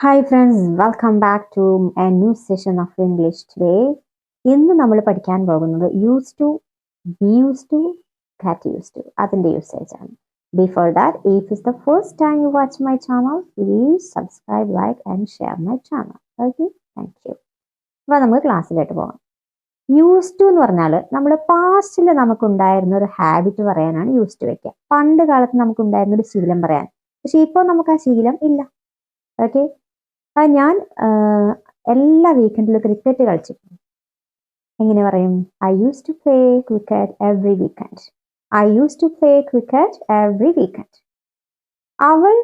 Hi friends welcome back to a new session of English today ഇന്ന് നമ്മൾ പഠിക്കാൻ പോകുന്നത് used to be used to get used to അതിന്റെ usage ആണ്. Before that if is the first time you watch my channel please subscribe like and share my channel okay thank you അപ്പോൾ നമുക്ക് ക്ലാസ്സിലോട്ട് പോകാം use to എന്ന് പറഞ്ഞാൽ നമ്മൾ പാസ്റ്റിൽ നമുക്കുണ്ടായിരുന്ന ഒരു habit പറയാനാണ് യൂസ് ടു വെക്കുക. പണ്ട് കാലത്ത് നമുക്കുണ്ടായിരുന്ന ഒരു ശീലം പറയാൻ. പക്ഷേ ഇപ്പോൾ നമുക്ക് ആ ശീലം ഇല്ല. ഓക്കെ ഞാൻ എല്ലാ വീക്കെൻഡിലും ക്രിക്കറ്റ് കളിച്ചിട്ടുണ്ട്. എങ്ങനെ പറയും? I used to play cricket every weekend I used to play cricket every weekend അവൾ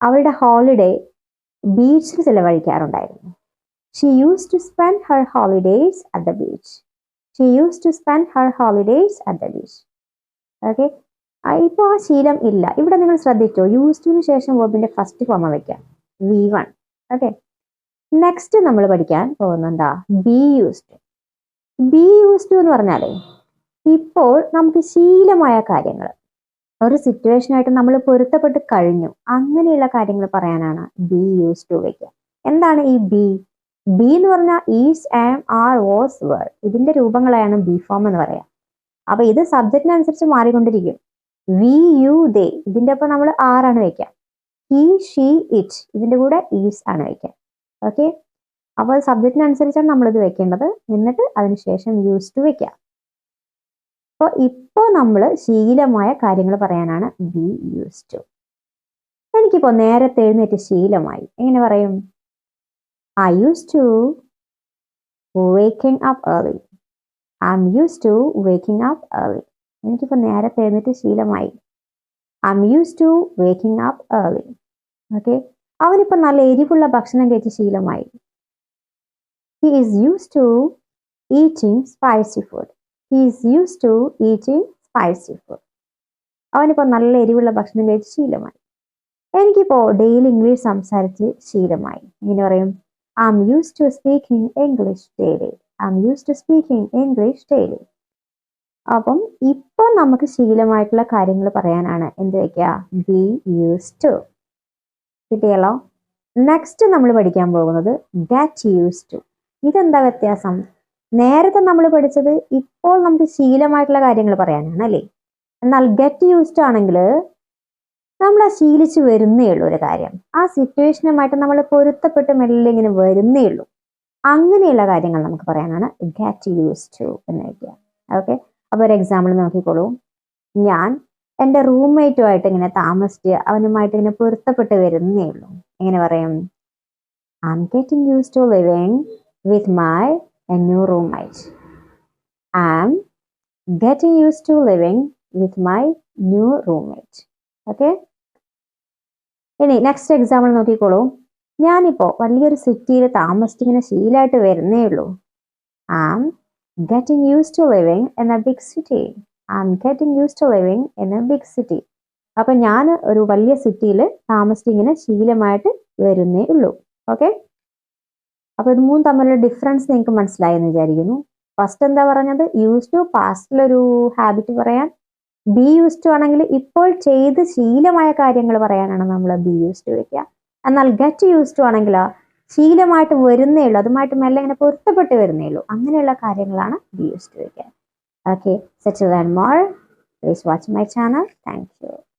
അവളുടെ ഹോളിഡേ ബീച്ചിൽ ചിലവഴിക്കാറുണ്ടായിരുന്നു. She used to spend her holidays at the beach she used to spend her holidays at the beach okay ഇപ്പോൾ ആ ശീലം ഇല്ല. ഇവിടെ നിങ്ങൾ ശ്രദ്ധിച്ചോ? യൂസ് ടുവിന് ശേഷം വേർബിന്റെ ഫസ്റ്റ് ഫോമ വെക്കാം വി വൺ ഓക്കെ നെക്സ്റ്റ് നമ്മൾ പഠിക്കാൻ പോകുന്നത് എന്താ ബി യൂസ്ഡ് ബി യൂസ്ഡ് എന്ന് പറഞ്ഞാലേ ഇപ്പോൾ നമുക്ക് ശീലമായ കാര്യങ്ങൾ ഒരു സിറ്റുവേഷനായിട്ട് നമ്മൾ പൊരുത്തപ്പെട്ട് കഴിഞ്ഞു. അങ്ങനെയുള്ള കാര്യങ്ങൾ പറയാനാണ് ബി യൂസ് ടു വയ്ക്കുക എന്താണ് ഈ ബി ബി എന്ന് പറഞ്ഞാൽ is am are was were ഇതിന്റെ രൂപങ്ങളെയാണ് ബി ഫോം എന്ന് പറയാം. അപ്പൊ ഇത് സബ്ജക്റ്റിനനുസരിച്ച് മാറിക്കൊണ്ടിരിക്കും. വി യു ദേ ഇതിന്റെ ഒപ്പം നമ്മൾ ആറാണ് വെക്കുക. ഹി ഷീ ഇറ്റ് ഇതിന്റെ കൂടെ ഈസ് ആണ് വയ്ക്കുക. ഓക്കെ അപ്പോൾ സബ്ജക്റ്റിനനുസരിച്ചാണ് നമ്മളിത് വെക്കേണ്ടത് എന്നിട്ട് അതിനുശേഷം യൂസ് ടു വെക്കാം അപ്പോൾ ഇപ്പോൾ നമ്മൾ ശീലമായ കാര്യങ്ങൾ പറയാനാണ് ബി യൂസ് ടു എനിക്കിപ്പോൾ നേരത്തെ എഴുന്നേറ്റ് ശീലമായി. എങ്ങനെ പറയും? I used to waking up early I am used to waking up early എനിക്കിപ്പോൾ നേരത്തെ എഴുന്നേറ്റ് ശീലമായി. I used to waking up early okay അവനിപ്പോൾ നല്ല എരിവുള്ള ഭക്ഷണം കഴിച്ച് ശീലമായി. He is used to eating spicy food he is used to eating spicy food അവനിപ്പോൾ നല്ല എരിവുള്ള ഭക്ഷണം കഴിച്ച് ശീലമായി. എനിക്കിപ്പോൾ ഡെയിലി ഇംഗ്ലീഷ് സംസാരിച്ച് ശീലമായി. ഇങ്ങനെ പറയും I am used to speaking English daily I am used to speaking English daily അപ്പം ഇപ്പോൾ നമുക്ക് ശീലമായിട്ടുള്ള കാര്യങ്ങൾ പറയാനാണ്. എന്ത് വയ്ക്കുക ബി യൂസ് ടു കിട്ടിയല്ലോ? നെക്സ്റ്റ് നമ്മൾ പഠിക്കാൻ പോകുന്നത് ഗെറ്റ് യൂസ് ടു ഇതെന്താ വ്യത്യാസം? നേരത്തെ നമ്മൾ പഠിച്ചത് ഇപ്പോൾ നമുക്ക് ശീലമായിട്ടുള്ള കാര്യങ്ങൾ പറയാനാണ് അല്ലേ? എന്നാൽ ഗെറ്റ് യൂസ്ഡ് ആണെങ്കിൽ നമ്മൾ ആ ശീലിച്ച് വരുന്നേ ഉള്ളൂ ഒരു കാര്യം. ആ സിറ്റുവേഷനുമായിട്ട് നമ്മൾ പൊരുത്തപ്പെട്ട് മെല്ലെ ഇങ്ങനെ വരുന്നേ ഉള്ളൂ. അങ്ങനെയുള്ള കാര്യങ്ങൾ നമുക്ക് പറയാനാണ് ഗെറ്റ് യൂസ് ടു എന്ന് വയ്ക്കുക ഓക്കെ അപ്പോൾ ഒരു എക്സാമ്പിൾ നോക്കിക്കോളൂ. ഞാൻ എന്റെ റൂംമേറ്റുമായിട്ട് ഇങ്ങനെ താമസിച്ച് അവനുമായിട്ട് ഇങ്ങനെ പൊരുത്തപ്പെട്ട് വരുന്നേ ഉള്ളൂ. എങ്ങനെ പറയും? I am getting used to living with my a new roommate I am getting used to living with my new roommate okay ഇനി നെക്സ്റ്റ് എക്സാമ്പിൾ നോക്കിക്കോളൂ. ഞാനിപ്പോൾ വലിയൊരു സിറ്റിയിൽ താമസിച്ചിങ്ങനെ ശീലമായിട്ട് വരുന്നേ ഉള്ളൂ. Am getting used to living in a big city. I'm getting used to living in a big city. അപ്പം ഞാൻ ഒരു വലിയ സിറ്റിയിൽ താമസിക്കുന്ന ശീലമായിട്ട് വരുന്നേ ഉള്ളൂ. ഓക്കെ അപ്പോൾ ഇത് മൂന്ന് തമ്മിലുള്ള ഡിഫറൻസ് നിങ്ങൾക്ക് മനസ്സിലായെന്ന് വിചാരിക്കുന്നു. ഫസ്റ്റ് എന്താ പറഞ്ഞത്? യൂസ് ടു പാസ്റ്റിലൊരു ഹാബിറ്റ് പറയാൻ. ബി യൂസ് ടു ആണെങ്കിൽ ഇപ്പോൾ ചെയ്ത് ശീലമായ കാര്യങ്ങൾ പറയാനാണ് നമ്മൾ ബി യൂസ് ടു വെക്കുക. എന്നാൽ ഗെറ്റ് യൂസ് ടു ആണെങ്കിൽ ശീലമായിട്ട് വരുന്നേ ഉള്ളൂ. അതുമായിട്ട് മെല്ലെ ഇങ്ങനെ പൊരുത്തപ്പെട്ട് വരുന്നേ ഉള്ളൂ. അങ്ങനെയുള്ള കാര്യങ്ങളാണ് ബി യൂസ് ടു വയ്ക്കാൻ okay so then mall please watch my channel thank you.